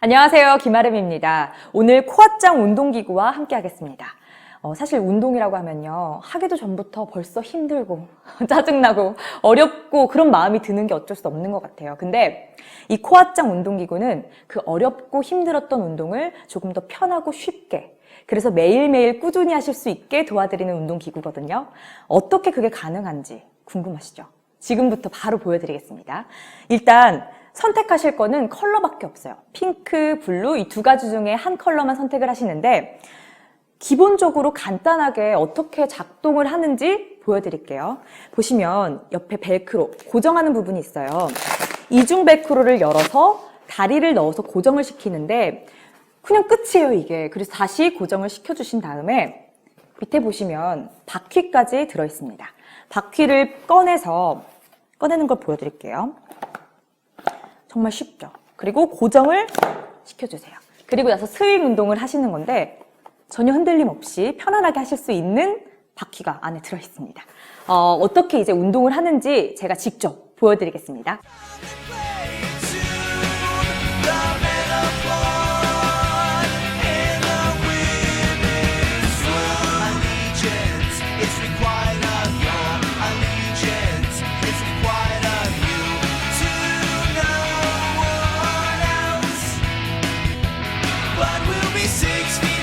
안녕하세요. 김아름입니다. 오늘 코아짱 운동기구와 함께 하겠습니다. 어, 사실 운동이라고 하면요. 하기도 전부터 벌써 힘들고, 짜증나고, 어렵고 그런 마음이 드는 게 어쩔 수 없는 것 같아요. 근데 이 코아짱 운동기구는 그 어렵고 힘들었던 운동을 조금 더 편하고 쉽게, 그래서 매일매일 꾸준히 하실 수 있게 도와드리는 운동기구거든요. 어떻게 그게 가능한지 궁금하시죠? 지금부터 바로 보여드리겠습니다. 일단 선택하실 거는 컬러밖에 없어요. 핑크, 블루 이 두 가지 중에 한 컬러만 선택을 하시는데 기본적으로 간단하게 어떻게 작동을 하는지 보여드릴게요. 보시면 옆에 벨크로 고정하는 부분이 있어요. 이중 벨크로를 열어서 다리를 넣어서 고정을 시키는데 그냥 끝이에요 이게. 그래서 다시 고정을 시켜주신 다음에 밑에 보시면 바퀴까지 들어있습니다. 바퀴를 꺼내서 꺼내는 걸 보여드릴게요. 정말 쉽죠. 그리고 고정을 시켜주세요. 그리고 나서 스윙 운동을 하시는 건데 전혀 흔들림 없이 편안하게 하실 수 있는 바퀴가 안에 들어있습니다. 어, 어떻게 이제 운동을 하는지 제가 직접 보여드리겠습니다. But we'll be six feet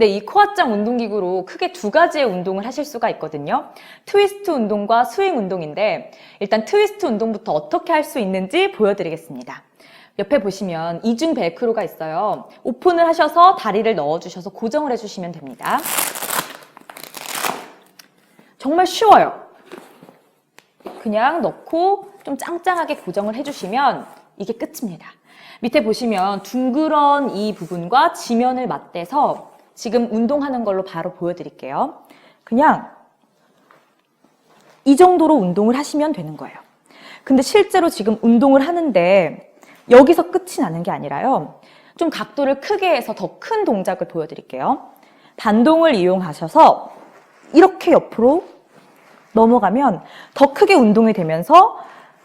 네, 이 코아짱 운동기구로 크게 두 가지의 운동을 하실 수가 있거든요. 트위스트 운동과 스윙 운동인데 일단 트위스트 운동부터 어떻게 할 수 있는지 보여드리겠습니다. 옆에 보시면 이중 벨크로가 있어요. 오픈을 하셔서 다리를 넣어주셔서 고정을 해주시면 됩니다. 정말 쉬워요. 그냥 넣고 좀 짱짱하게 고정을 해주시면 이게 끝입니다. 밑에 보시면 둥그런 이 부분과 지면을 맞대서 지금 운동하는 걸로 바로 보여드릴게요. 그냥 이 정도로 운동을 하시면 되는 거예요. 근데 실제로 지금 운동을 하는데 여기서 끝이 나는 게 아니라요. 좀 각도를 크게 해서 더 큰 동작을 보여드릴게요. 반동을 이용하셔서 이렇게 옆으로 넘어가면 더 크게 운동이 되면서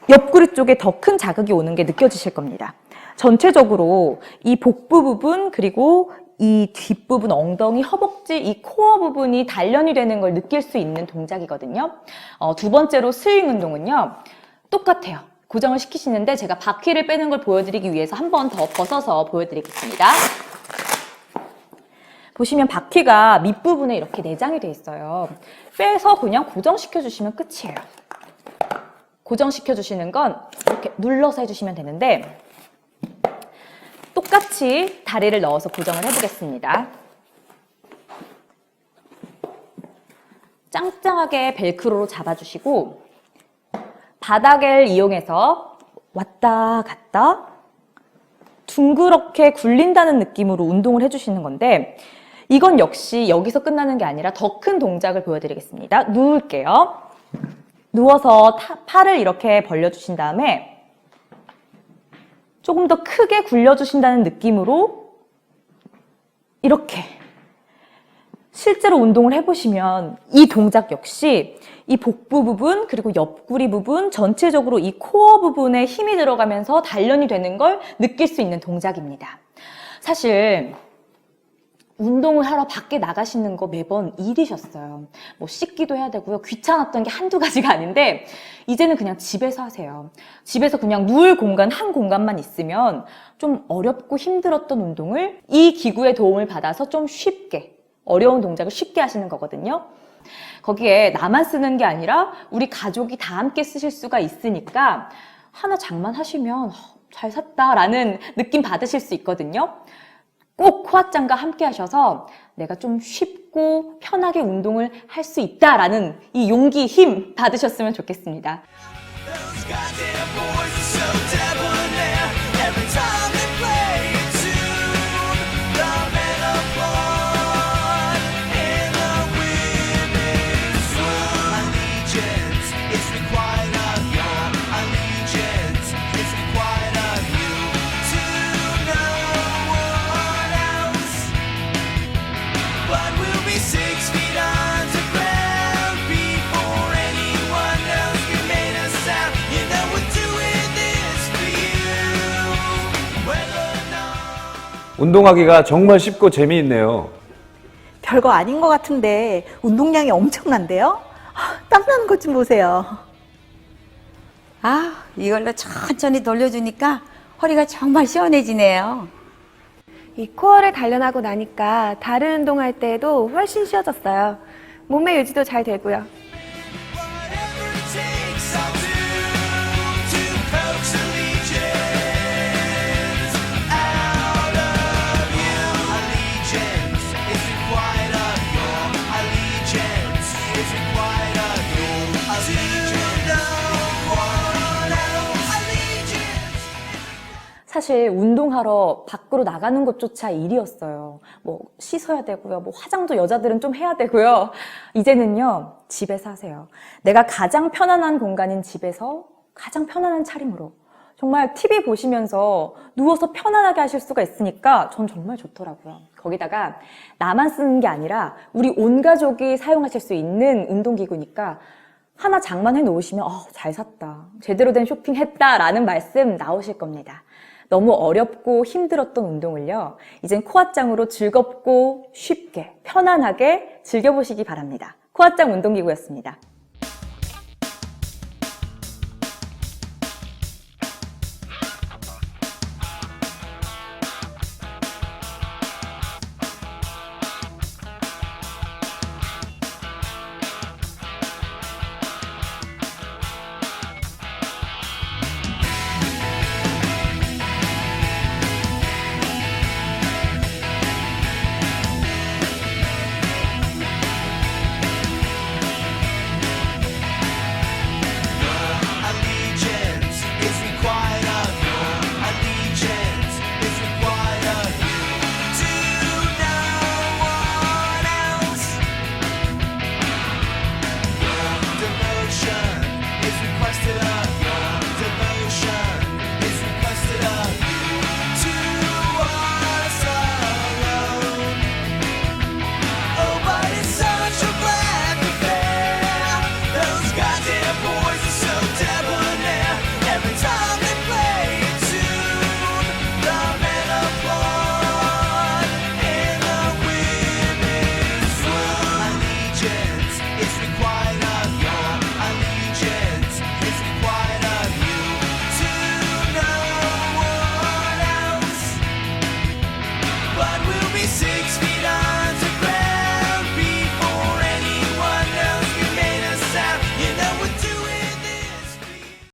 옆구리 쪽에 더 큰 자극이 오는 게 느껴지실 겁니다. 전체적으로 이 복부 부분 그리고 이 뒷부분 엉덩이 허벅지 이 코어 부분이 단련이 되는 걸 느낄 수 있는 동작이거든요. 어, 두 번째로 스윙 운동은요. 똑같아요. 고정을 시키시는데 제가 바퀴를 빼는 걸 보여드리기 위해서 한 번 더 벗어서 보여드리겠습니다. 보시면 바퀴가 밑부분에 이렇게 내장이 돼 있어요. 빼서 그냥 고정시켜 주시면 끝이에요. 고정시켜 주시는 건 이렇게 눌러서 해주시면 되는데 똑같이 다리를 넣어서 고정을 해보겠습니다. 짱짱하게 벨크로로 잡아주시고 바닥을 이용해서 왔다 갔다 둥그렇게 굴린다는 느낌으로 운동을 해주시는 건데 이건 역시 여기서 끝나는 게 아니라 더 큰 동작을 보여드리겠습니다. 누울게요. 누워서 타- 팔을 이렇게 벌려주신 다음에 조금 더 크게 굴려주신다는 느낌으로 이렇게 실제로 운동을 해보시면 이 동작 역시 이 복부 부분 그리고 옆구리 부분 전체적으로 이 코어 부분에 힘이 들어가면서 단련이 되는 걸 느낄 수 있는 동작입니다. 사실 운동을 하러 밖에 나가시는 거 매번 일이셨어요. 뭐 씻기도 해야 되고요. 귀찮았던 게 한두 가지가 아닌데 이제는 그냥 집에서 하세요. 집에서 그냥 누울 공간 한 공간만 있으면 좀 어렵고 힘들었던 운동을 이 기구의 도움을 받아서 좀 쉽게 어려운 동작을 쉽게 하시는 거거든요. 거기에 나만 쓰는 게 아니라 우리 가족이 다 함께 쓰실 수가 있으니까 하나 장만하시면 어, 잘 샀다라는 느낌 받으실 수 있거든요. 꼭 코아짱과 함께 하셔서 내가 좀 쉽고 편하게 운동을 할 수 있다라는 이 용기, 힘 받으셨으면 좋겠습니다. 운동하기가 정말 쉽고 재미있네요. 별거 아닌 것 같은데 운동량이 엄청난데요? 아, 땀나는 것 좀 보세요. 아, 이걸로 천천히 돌려주니까 허리가 정말 시원해지네요. 이 코어를 단련하고 나니까 다른 운동할 때에도 훨씬 쉬워졌어요. 몸매 유지도 잘 되고요. 사실 운동하러 밖으로 나가는 것조차 일이었어요. 뭐 씻어야 되고요. 뭐 화장도 여자들은 좀 해야 되고요. 이제는요. 집에서 하세요. 내가 가장 편안한 공간인 집에서 가장 편안한 차림으로 정말 TV 보시면서 누워서 편안하게 하실 수가 있으니까 전 정말 좋더라고요. 거기다가 나만 쓰는 게 아니라 우리 온 가족이 사용하실 수 있는 운동기구니까 하나 장만해 놓으시면 어, 잘 샀다. 제대로 된 쇼핑했다라는 말씀 나오실 겁니다. 너무 어렵고 힘들었던 운동을요. 이젠 코아짱으로 즐겁고 쉽게 편안하게 즐겨보시기 바랍니다. 코아짱 운동기구였습니다.